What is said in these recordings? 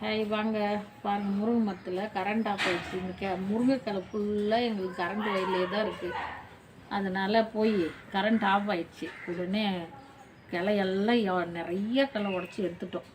Hi வாங்க. பாருங்க முருங்கை மரத்தில் கரண்ட் ஆஃப் ஆகிடுச்சு இந்த கே முருங்கைக்கலை ஃபுல்லாக எங்களுக்கு கரண்ட் வயலே தான் இருக்குது அதனால் போய் கரண்ட் ஆஃப் ஆகிடுச்சு உடனே கிளையெல்லாம் நிறைய கிளை உடச்சி எடுத்துட்டோம்.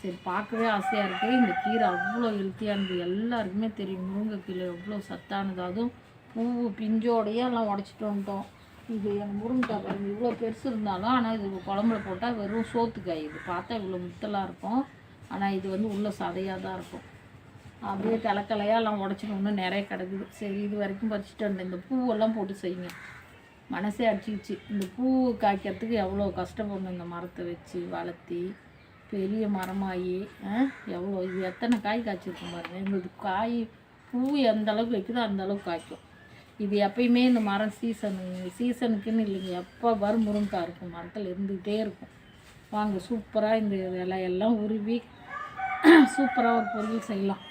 சரி பார்க்கவே ஆசையாக இருக்குது இந்த கீரை அவ்வளோ ஹெல்த்தியானது எல்லாருக்குமே தெரியும் முருங்கைக்கீரை எவ்வளோ சத்தானது. அதுவும் பூ பிஞ்சோடையே எல்லாம் உடச்சிட்டு வந்துட்டோம். இது எங்கள் முருங்கைக்காய் பாருங்க இவ்வளோ பெருசு இருந்தாலும் ஆனால் இது குழம்புல போட்டால் வெறும் சோத்துக்காய். இது பார்த்தா இவ்வளோ முத்தலாக இருக்கும். ஆனால் இது வந்து உள்ள சதையாக தான் இருக்கும். அப்படியே கலக்கலையாக எல்லாம் உடச்சிட்டு இன்னும் நிறைய கிடக்குது. சரி இது வரைக்கும் பறிச்சுட்டு வந்தேன் இந்த பூவெல்லாம் போட்டு செய்யுங்க. மனசே அடிச்சிக்கிச்சு. இந்த பூ காய்க்கிறதுக்கு எவ்வளோ கஷ்டப்படணும் இந்த மரத்தை வச்சு வளர்த்தி பெரிய மரமாகி ஆ, எவ்வளோ இது எத்தனை காய் காய்ச்சிருக்கும் பாருங்க. எங்களுக்கு காய் பூ எந்த அளவுக்கு வைக்குதோ அந்த அளவுக்கு காய்க்கும். இது எப்பயுமே இந்த மரம் சீசனு சீசனுக்குன்னு இல்லைங்க. எப்போ வரும் முருங்காய் இருக்கும். மரத்தில் இருந்துக்கிட்டே இருக்கும். வாங்க சூப்பராக இந்த இலையெல்லாம் உருவி சூப்பராக ஒரு பொரியல் செய்யலாம்.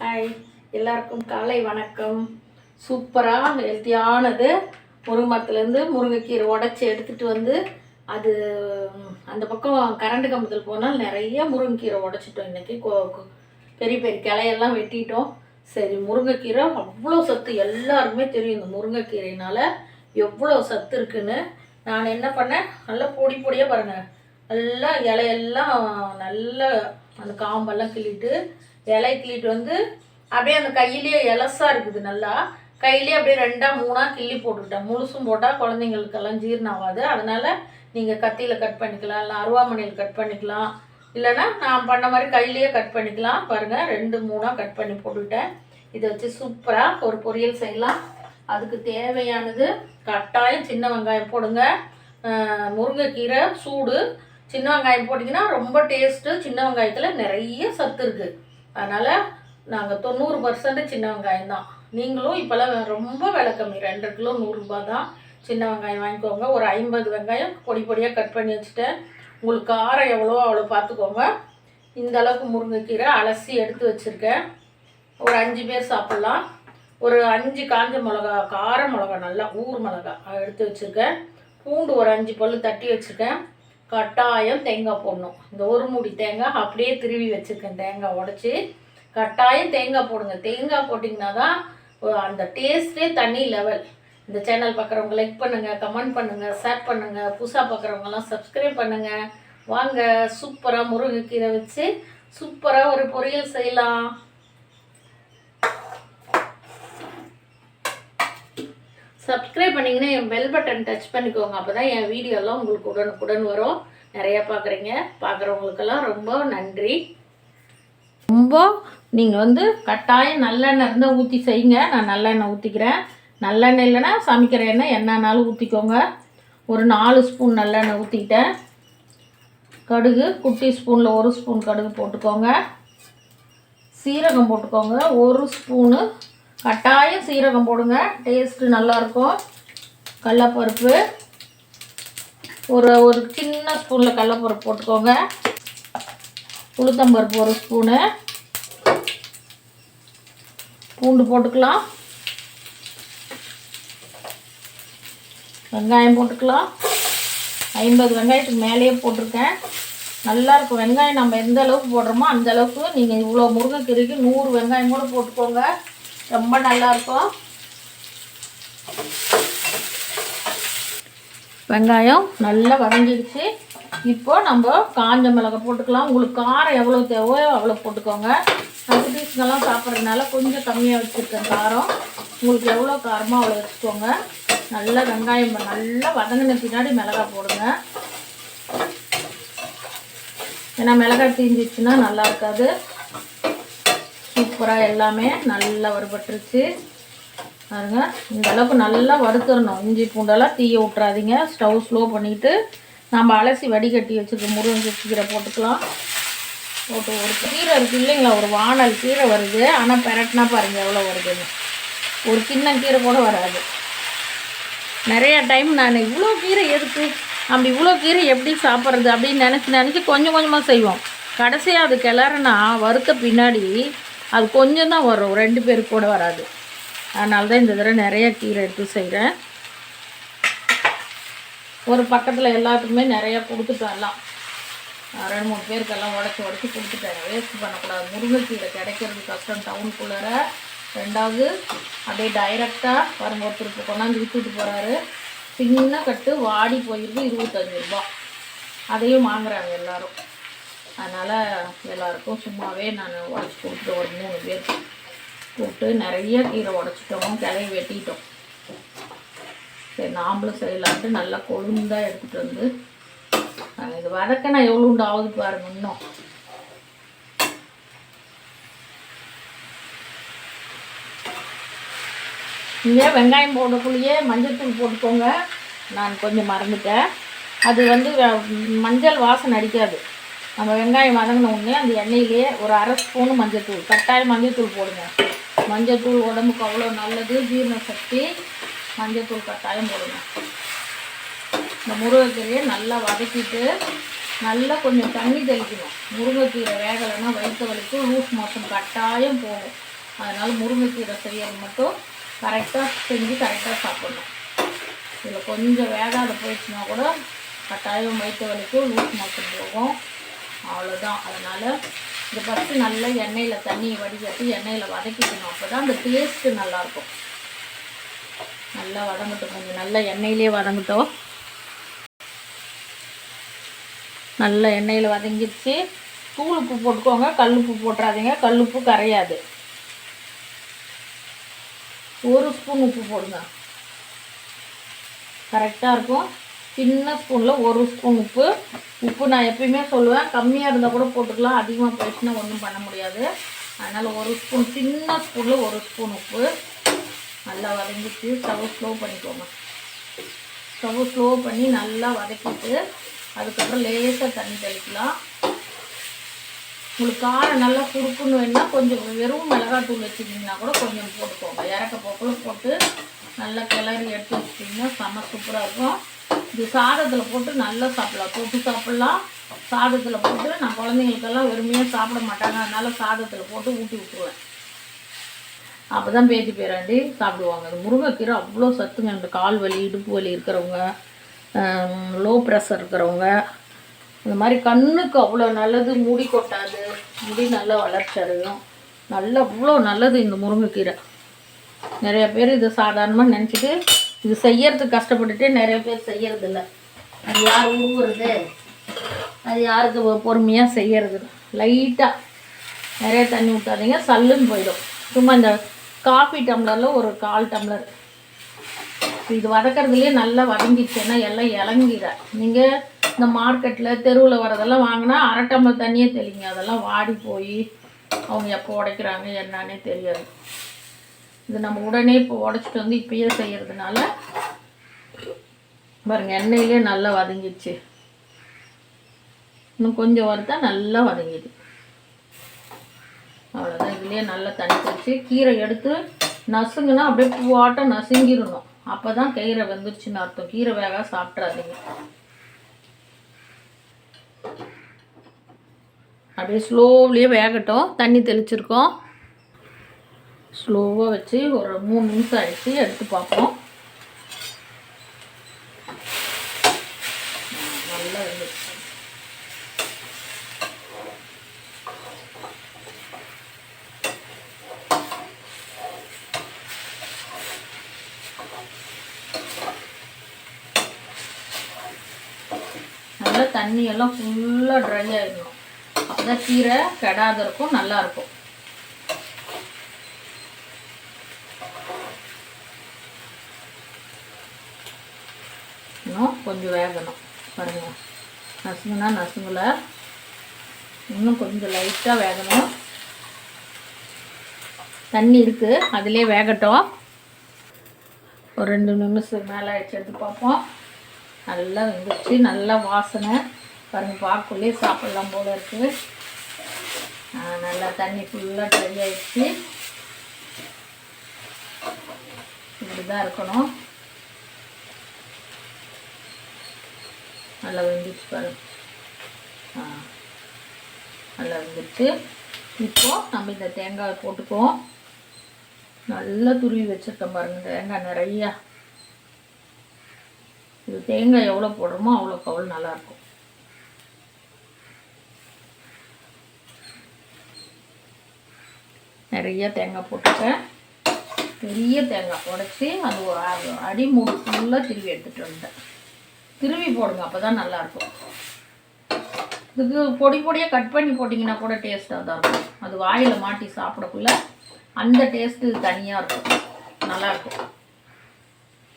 ஹாய் எல்லாருக்கும் காலை வணக்கம். சூப்பராக ஹெல்த்தியானது முருங்கத்துலேருந்து முருங்கைக்கீரை உடச்சி எடுத்துகிட்டு வந்து அது அந்த பக்கம் கரண்ட் கம்பத்தில் போனால் நிறைய முருங்கைக்கீரை உடச்சிட்டோம் இன்றைக்கி பெரிய பெரிய கிளையெல்லாம் வெட்டிட்டோம். சரி முருங்கைக்கீரை அவ்வளோ சத்து எல்லாருக்குமே தெரியும். இந்த முருங்கைக்கீரையினால் எவ்வளோ சத்து இருக்குன்னு. நான் என்ன பண்ணேன்? நல்லா பொடி பொடியாக பாருங்கள் நல்லா இலையெல்லாம் நல்லா அந்த காம்பெல்லாம் கிள்ளிட்டு இலை கிள்ளிட்டு வந்து அப்படியே அந்த கையிலேயே இலசாக இருக்குது நல்லா. கையிலேயே அப்படியே ரெண்டாக மூணாக கிள்ளி போட்டுக்கிட்டேன். முழுசும் போட்டால் குழந்தைங்களுக்கெல்லாம் ஜீரணம் ஆகாது அதனால் நீங்கள் கத்தியில் கட் பண்ணிக்கலாம் இல்லை அருவாமனையில் கட் பண்ணிக்கலாம். இல்லைன்னா நான் பண்ண மாதிரி கையிலேயே கட் பண்ணிக்கலாம். பாருங்கள் ரெண்டு மூணாக கட் பண்ணி போட்டுக்கிட்டேன். இதை வச்சு சூப்பராக ஒரு பொரியல் செய்யலாம். அதுக்கு தேவையானது கட்டாயம் சின்ன வெங்காயம் போடுங்க. முருங்கைக்கீரை சூடு. சின்ன வெங்காயம் போட்டிங்கன்னா ரொம்ப டேஸ்ட்டு சின்ன வெங்காயத்தில் நிறைய சத்து இருக்குது அதனால் நாங்கள் தொண்ணூறு பர்சன்ட் சின்ன வெங்காயம் தான். நீங்களும் இப்போல்லாம் ரொம்ப விலை கம்மி. ரெண்டு கிலோ நூறுரூபா தான். சின்ன வெங்காயம் வாங்கிக்கோங்க. ஒரு ஐம்பது வெங்காயம் பொடி பொடியாக கட் பண்ணி வச்சுட்டேன். உங்களுக்கு காரம் எவ்வளோ அவ்வளோ பார்த்துக்கோங்க. இந்த அளவுக்கு முருங்கைக்கீரை அலசி எடுத்து வச்சுருக்கேன். ஒரு அஞ்சு பேர் சாப்பிட்லாம். ஒரு அஞ்சு காஞ்ச மிளகா கார மிளகா நல்லா ஊர் மிளகா எடுத்து வச்சுருக்கேன். பூண்டு ஒரு அஞ்சு பல்லு தட்டி வச்சுருக்கேன். கட்டாயம் தேங்காய் போடணும். இந்த ஒரு மூடி தேங்காய் அப்படியே திருவி வச்சுருக்கேன் தேங்காய் உடச்சி. கட்டாயம் தேங்காய் போடுங்க. தேங்காய் போட்டிங்கன்னா தான் அந்த டேஸ்ட்டே தனி லெவல் இந்த சேனல் பார்க்குறவங்க லைக் பண்ணுங்கள் கமெண்ட் பண்ணுங்கள் ஷேர் பண்ணுங்கள் புதுசாக பார்க்குறவங்கலாம் சப்ஸ்கிரைப் பண்ணுங்கள் வாங்க சூப்பராக முருங்கைக்கீரை வச்சு சூப்பராக ஒரு பொரியல் செய்யலாம். சப்ஸ்கிரைப் பண்ணிங்கன்னா என் பெல் பட்டன் டச் பண்ணிக்கோங்க. அப்போ தான் என் வீடியோலாம் உங்களுக்கு உடனுக்குடன் வரும். நிறையா பார்க்குறீங்க. பார்க்குறவங்களுக்கெல்லாம் ரொம்ப நன்றி. ரொம்ப நீங்கள் வந்து கட்டாயம் நல்லெண்ணெய் இருந்தால் ஊற்றி செய்யுங்க. நான் நல்லெண்ணெய் ஊற்றிக்கிறேன் நல்லெண்ணெய் இல்லைன்னா சமைக்கிற எண்ணெய் என்னன்னாலும் ஊற்றிக்கோங்க ஒரு நாலு ஸ்பூன் நல்லெண்ணெய் ஊற்றிக்கிட்டேன் கடுகு குட்டி ஸ்பூனில் ஒரு ஸ்பூன் கடுகு போட்டுக்கோங்க. சீரகம் போட்டுக்கோங்க. ஒரு ஸ்பூனு கட்டாயம் சீரகம் போடுங்க. டேஸ்ட்டு நல்லாயிருக்கும். கடலப்பருப்பு. ஒரு ஒரு சின்ன ஸ்பூனில் கடலப்பருப்பு போட்டுக்கோங்க. உளுத்தம்பருப்பு ஒரு ஸ்பூனு. பூண்டு போட்டுக்கலாம். வெங்காயம் போட்டுக்கலாம். ஐம்பது வெங்காயத்துக்கு மேலேயே போட்டிருக்கேன். நல்லா இருக்கும் வெங்காயம் நம்ம எந்த அளவுக்கு போடுறோமோ அந்த அளவுக்கு நீங்கள் இவ்வளோ முருங்கைக்கீரைக்கு நூறு வெங்காயம் கூட போட்டுக்கோங்க. ரொம்ப நல்லா இருக்கும். வெங்காயம் நல்லா வதங்கிடுச்சு இப்போ நம்ம காஞ்ச மிளகா போட்டுக்கலாம். உங்களுக்கு காரம் எவ்வளோ தேவையோ அவ்வளோ போட்டுக்கோங்க. நான் சாப்பிட்றதுனால கொஞ்சம் கம்மியாக வச்சுருக்கேன் காரம். உங்களுக்கு எவ்வளோ காரமோ அவ்வளோ வச்சுக்கோங்க. நல்லா வெங்காயம் நல்லா வதங்கின பின்னாடி மிளகா போடுங்க. ஏன்னா மிளகாய் தீஞ்சிச்சுன்னா நல்லா இருக்காது. சூப்பராக எல்லாமே நல்லா வறுபட்டுருச்சு. பாருங்க இந்த அளவுக்கு நல்லா வறுத்துடணும் இஞ்சி பூண்டெல்லாம் தீய விட்றாதீங்க ஸ்டவ் ஸ்லோ பண்ணிவிட்டு நம்ம அலசி வடிகட்டி வச்சுருக்க முருங்கை கீரை போட்டுக்கலாம். போட்டு ஒரு கீரை இருக்குது இல்லைங்களா ஒரு வானல் கீரை வருது. ஆனால் பெரட்டினா பாருங்கள் எவ்வளோ வருதுன்னு. ஒரு சின்ன கீரை கூட வராது. நிறைய டைம் நான் இவ்வளோ கீரை எதுக்கு? நம்ம இவ்வளோ கீரை எப்படி சாப்பிட்றது அப்படின்னு நினச்சி நினச்சி கொஞ்சம் கொஞ்சமாக செய்வோம். கடைசியாக அது கிளறுனா வறுத்த பின்னாடி அது கொஞ்சம் தான் வரும். ரெண்டு பேருக்கு கூட வராது. அதனால தான் இந்த தடவை நிறைய கீரை எடுத்து செய்கிறேன் ஒரு பக்கத்தில் எல்லாத்துக்குமே நிறையா கொடுத்துட்டோம் எல்லாம். ரெண்டு மூணு பேருக்கெல்லாம் உடச்சி உடச்சி கொடுத்துட்டேன். வேஸ்ட் பண்ணக்கூடாது. முருங்கைக்கீரை கிடைக்கிறது கஷ்டம் டவுனுக்குள்ளார. ரெண்டாவது அப்படியே டைரெக்டாக வரும் ஒருத்தருக்கு கொண்டாந்து விற்றுட்டு போகிறாரு சின்ன கட்டு வாடி போயிருக்கு இருபத்தஞ்சி ரூபா அதையும் வாங்குறாங்க எல்லாரும். அதனால் எல்லாருக்கும் சும்மாவே நான் உடச்சி கொடுத்துட்டு ஒரு மூணு பேர் கூப்பிட்டு நிறைய கீரை உடச்சிட்டோம் கிளைய வெட்டிட்டோம். சரி நாம்பளும் செய்யலான்ட்டு நல்லா கொழுந்தாக எடுத்துகிட்டு வந்து நாங்கள் இது வதக்க நான் எவ்வளோண்டு ஆகுது பாருங்க இன்னும். இங்கே வெங்காயம் போடக்குள்ளேயே மஞ்சள்தூள் போட்டுக்கோங்க. நான் கொஞ்சம் மறந்துட்டேன். அது வந்து மஞ்சள் வாசனை அடிக்காது. நம்ம வெங்காயம் வதங்கின உடனே அந்த எண்ணெயிலேயே ஒரு அரை ஸ்பூனு மஞ்சள்தூள் கட்டாயம் மஞ்சள்தூள் போடுங்க. மஞ்சள்தூள் உடம்புக்கு அவ்வளோ நல்லது ஜீரண சக்தி மஞ்சள்தூள் கட்டாயம் போடுங்க. இந்த முருங்கைக்கீரையை நல்லா வதக்கிட்டு நல்லா கொஞ்சம் தண்ணி தெளிக்கணும். முருங்கைக்கீரை வேகலைன்னா வயிற்று வலிக்கும் லூஸ் மோஷன் கட்டாயம் போகும். அதனால் முருங்கைக்கீரை செய்யறது மட்டும் கரெக்டாக செஞ்சு கரெக்டாக சாப்பிடணும். இதில் கொஞ்சம் வேகாத போயிடுச்சுன்னா கூட கட்டாயம் வயிற்று வலிக்கும் லூஸ் மோஷன் போகும். அவ்வளோதான் அதனால் இந்த ஃபஸ்ட்டு நல்லா எண்ணெயில் தண்ணியை வடிகட்டி எண்ணெயில் வதக்கிக்கணும். அப்போ தான் அந்த டேஸ்ட்டு நல்லாயிருக்கும். நல்லா வதங்கட்டும் கொஞ்சம். நல்லா எண்ணெயிலே வதங்கட்டும். நல்லா எண்ணெயில் வதங்கிடுச்சு. தூள் உப்பு போட்டுக்கோங்க. கல் உப்பு போட்டுறாதீங்க. கல் உப்பு கரையாது. ஒரு ஸ்பூன் உப்பு போடுங்க. கரெக்டாக இருக்கும். சின்ன ஸ்பூனில் ஒரு ஸ்பூன் உப்பு. உப்பு நான் எப்பயுமே சொல்லுவேன் கம்மியாக இருந்தால் கூட போட்டுக்கலாம். அதிகமாக போயிடுச்சுன்னா ஒன்றும் பண்ண முடியாது. அதனால் ஒரு ஸ்பூன் சின்ன ஸ்பூனில் ஒரு ஸ்பூன் உப்பு. நல்லா வதங்கிட்டு ஸ்டவ் ஸ்லோ பண்ணிக்கோங்க. ஸ்டவ் ஸ்லோ பண்ணி நல்லா வதக்கிட்டு அதுக்கப்புறம் லேசாக தண்ணி தெளிக்கலாம். உங்களுக்கு காரம் நல்லா சுருக்குன்னு வேணுன்னா கொஞ்சம் வெறும் மிளகாத்தூள் வச்சுருந்தீங்கன்னா கூட கொஞ்சம் போட்டுக்கோங்க. இறக்க போக்கில் போட்டு நல்லா கிளறி எடுத்து வச்சுட்டிங்கன்னா செம்ம சூப்பராக இருக்கும். இது சாதத்தில் போட்டு நல்லா சாப்பிடலாம். தொட்டு சாப்பிட்லாம். சாதத்தில் போட்டு நான் குழந்தைங்களுக்கெல்லாம் வெறுமையாக சாப்பிட மாட்டாங்க. அதனால் சாதத்தில் போட்டு ஊட்டி விட்டுருவேன். அப்போ தான் பேத்தி பேராண்டி சாப்பிடுவாங்க. அது முருங்கைக்கீரை அவ்வளோ சத்துங்க. இந்த கால் வலி இடுப்பு வலி இருக்கிறவங்க லோ ப்ரெஷர் இருக்கிறவங்க இந்த மாதிரி கண்ணுக்கு அவ்வளோ நல்லது முடி கொட்டாது முடி நல்லா வளர்ச்சி அடையும். நல்லா அவ்வளோ நல்லது இந்த முருங்கைக்கீரை. நிறைய பேர் இதை சாதாரணமாக நினச்சிட்டு இது செய்யறதுக்கு கஷ்டப்பட்டுட்டே நிறைய பேர் செய்யறதில்ல. அது யார் உருவுறது அது யாருக்கு பொறுமையாக செய்யறது? லைட்டாக நிறைய தண்ணி ஊற்றாதீங்க சல்லுன்னு போயிடும். சும்மா இந்த காஃபி டம்ளரில் ஒரு கால் டம்ளர். இது வதக்கறதுலேயே நல்லா வதங்கிடுச்சுன்னா எல்லாம் இறங்கிட நீங்கள் இந்த மார்க்கெட்டில் தெருவில் வரதெல்லாம் வாங்கினா அரை டம்ளர் தண்ணியே தெளிங்க. அதெல்லாம் வாடி போய் அவங்க எப்போ உடைக்கிறாங்க என்னன்னே தெரியாது. இது நம்ம உடனே இப்போ உடச்சிட்டு வந்து இப்பயே செய்கிறதுனால பாருங்க எண்ணெயிலே நல்லா வதங்கிடுச்சு. இன்னும் கொஞ்சம் வறுத்தா நல்லா வதங்கிடுது. அவ்வளோதான் இதுலேயே நல்லா தண்ணி தெளிச்சு கீரை எடுத்து நசுங்கன்னா அப்படியே பூவாட்டம் நசுங்கிடணும். அப்போ தான் கீரை வெந்துருச்சுன்னு அர்த்தம். கீரை வேக சாப்பிட்றாதீங்க. அப்படியே ஸ்லோவ்லேயே வேகட்டும். தண்ணி தெளிச்சிருக்கோம். ஸ்லோவாக வச்சு ஒரு மூணு நிமிஷம் ஆகிடுச்சு எடுத்து பார்ப்போம். நல்லா இருந்துச்சு நல்லா தண்ணியெல்லாம் ஃபுல்லாக ட்ரை ஆகிடணும் அப்போ தான் கீரை கெடாத இருக்கும் நல்லாயிருக்கும் இருக்கும் இன்னும் கொஞ்சம் வேகணும் பாருங்க. நசுங்குனா நசுங்கல. இன்னும் கொஞ்சம் லைட்டாக வேகணும். தண்ணி இருக்குது அதிலே வேகட்டும். ஒரு ரெண்டு நிமிஷம் மேலே ஆயிடுச்சு எடுத்து பார்ப்போம். நல்லா வெந்துச்சு நல்லா வாசனை. பாருங்கள் பார்க்கக்குள்ளே சாப்பிட்லாம் போல இருக்குது நல்லா தண்ணி ஃபுல்லாக ட்ரை ஆகிடுச்சு இப்படி தான் இருக்கணும். நல்லா வெந்துச்சு பாருங்க ஆ நல்லா வெந்துச்சு இப்போ நம்ம இந்த தேங்காய் போட்டுக்குவோம். நல்லா துருவி வச்சுருக்கோம் பாருங்க தேங்காய் நிறையா. இது தேங்காய் எவ்வளோ போடுறோமோ அவ்வளோ கவல் நல்லாயிருக்கும் நிறைய தேங்காய் போட்டுட்டேன் பெரிய தேங்காய் உடச்சி அது அடி மூணு ஃபுல்லாக திருவி எடுத்துகிட்டு வந்துட்டேன். திருவி போடுங்க அப்போ தான் நல்லாயிருக்கும். இதுக்கு பொடி பொடியாக கட் பண்ணி போட்டிங்கன்னா கூட டேஸ்ட்டாக தான் இருக்கும். அது வாயில் மாட்டி சாப்பிடக்குள்ள அந்த டேஸ்ட்டு தனியாக இருக்கும். நல்லாயிருக்கும்.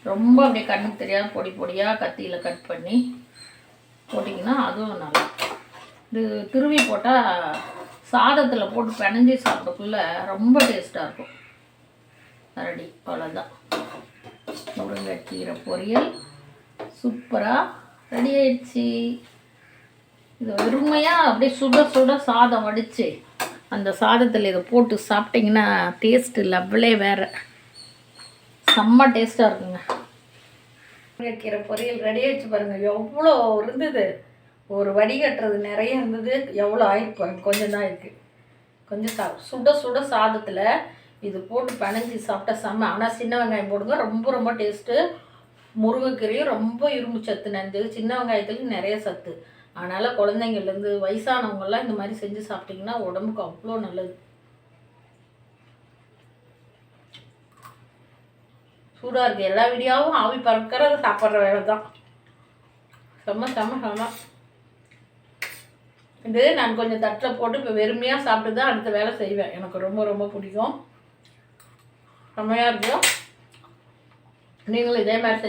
ரொம்ப அப்படியே கண்ணுக்கு தெரியாத பொடி பொடியாக கத்தியில் கட் பண்ணி போட்டிங்கன்னா அதுவும் நல்லா இருக்கும். இது திருவி போட்டால் சாதத்தில் போட்டு பிணைஞ்சி சாப்பிடக்குள்ள ரொம்ப டேஸ்ட்டாக இருக்கும். ரெடி அவ்வளோதான் முருங்கைக்கீரை பொரியல். சூப்பராக ரெடி ஆயிடுச்சு. இது வெறுமையாக அப்படியே சுட சுட சாதம் வடித்து அந்த சாதத்தில் இதை போட்டு சாப்பிட்டிங்கன்னா டேஸ்ட்டு லவ்லே வேறு. செம்ம டேஸ்ட்டாக இருக்குங்க. முருங்கைக்கீரை பொரியல் ரெடி ஆயிடுச்சு பாருங்கள் எவ்வளோ இருந்தது. ஒரு வடிகட்டுறது நிறைய இருந்தது. எவ்வளோ ஆயிருக்கு. கொஞ்சம் தான் இருக்குது கொஞ்சம் சா சுட சுட சாதத்தில் இது போட்டு பிணைஞ்சி சாப்பிட்டா செம்ம. ஆனால் சின்ன வெங்காயம் போடுங்க. ரொம்ப ரொம்ப டேஸ்ட்டு முருங்கைக்கீரையும் ரொம்ப இரும்பு சத்து நிறைஞ்சது சின்ன வெங்காயத்துலேயும் நிறைய சத்து. அதனால் குழந்தைங்கள்லேருந்து வயசானவங்கெல்லாம் இந்த மாதிரி செஞ்சு சாப்பிட்டிங்கன்னா உடம்புக்கு அவ்வளோ நல்லது. சூடாக இருக்குது எல்லா வீடியோவும் ஆவி பறக்கிறத சாப்பிட்ற வேலை தான். செம்ம செம்ம செம்ம. இது நான் கொஞ்சம் தட்டில் போட்டு இப்போ வெறுமையாக சாப்பிட்டு தான் அடுத்த வேலை செய்வேன். எனக்கு ரொம்ப ரொம்ப பிடிக்கும். செம்மையாக இருக்கும் நீங்களும் இதே மாதிரி செஞ்சு